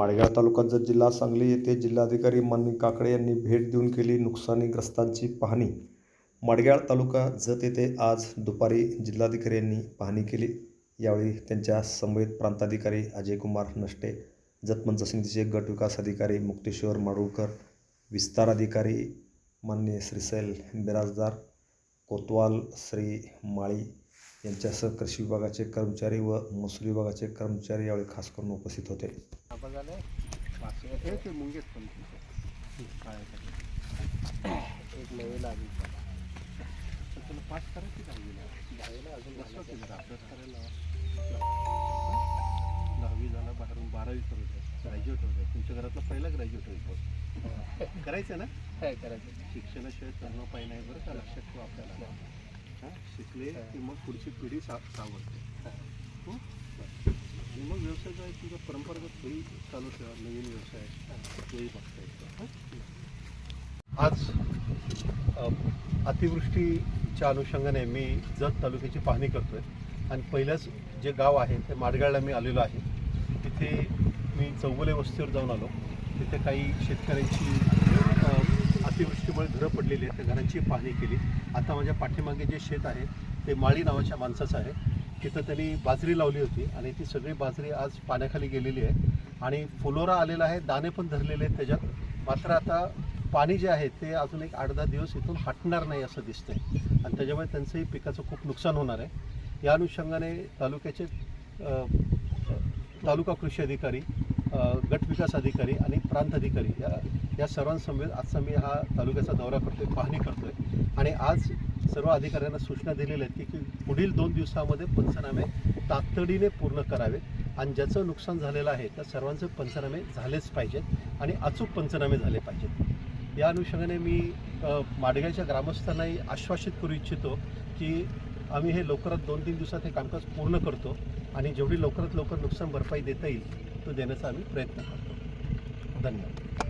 माळेगाव तालुका जत जिल्हा सांगली येथे जिल्हाधिकारी मनी काकडे यांनी भेट देऊन केली नुकसानीग्रस्तांची पाहणी. माडगाळ तालुका जत येथे आज दुपारी जिल्हाधिकारी यांनी पाहणी केली. यावेळी त्यांच्या समवेत प्रांताधिकारी अजयकुमार नष्टे जत समितीचे गट विकास अधिकारी मुक्तेश्वर माडूळकर विस्तार अधिकारी मान्य श्रीसैल बिराजदार कोतवाल श्री माळी यांच्यासह कृषी विभागाचे कर्मचारी व महसूल विभागाचे कर्मचारी यावेळी खास करून उपस्थित होते हे. दहावी झाला बाहेरून बारावी करू ग्रॅज्युएट द्या तुमच्या घरातला पहिला ग्रॅज्युएट होईल. करायचं ना करायचं शिक्षणाशिवाय तरुण पाय नाही बरं का लक्षात ठेवा आपल्याला? शिकले की मग पुढची पिढी सा सावरते. हो? आणि मग व्यवसाय जो आहे तुझा परंपरागत तोही चालू ठेवा नवीन व्यवसाय. तोही बघता येतो. हं? आज अतिवृष्टीच्या अनुषंगाने मी जत तालुक्याची पाहणी करतोय. आणि पहिलंच जे गाव आहे ते माडगाळला मी आलेलो आहे. तिथे मी चौगुले वस्तीवर जाऊन आलो. तिथे काही शेतकऱ्यांची पडलेले आहेत त्या घरांची पाहणी केली. आता माझ्या पाठीमागे जे शेत आहे ते माळी नावाच्या माणसाचं आहे. तिथं त्यांनी बाजरी लावली होती आणि ती सगळी बाजरी आज पाण्याखाली गेलेली आहे. आणि फुलोरा आलेला आहे दाणे पण धरलेले आहेत त्याच्यात. मात्र आता पाणी जे आहे ते अजून एक आठ दहा दिवस इथून हटणार नाही असं दिसतंय. आणि त्याच्यामुळे त्यांचंही पिकाचं खूप नुकसान होणार आहे. या अनुषंगाने तालुक्याचे तालुका कृषी अधिकारी गट विकास अधिकारी आणि प्रांत अधिकारी या या सर्वांसमवेत आजचा मी हा तालुक्याचा दौरा करतोय पाहणी करतोय. आणि आज सर्व अधिकाऱ्यांना सूचना दिलेल्या आहेत की की पुढील दोन दिवसामध्ये पंचनामे तातडीने पूर्ण करावेत. आणि ज्याचं नुकसान झालेलं आहे त्या सर्वांचे पंचनामे झालेच पाहिजेत आणि अचूक पंचनामे झाले पाहिजेत. या अनुषंगाने मी माडगावच्या ग्रामस्थांनाही आश्वासित करू इच्छितो की आम्ही हे लवकरात दोन तीन दिवसात हे कामकाज पूर्ण करतो आणि जेवढी लवकरात लवकर नुकसान भरपाई देता येईल तो देण्याचा आम्ही प्रयत्न करतो. धन्यवाद.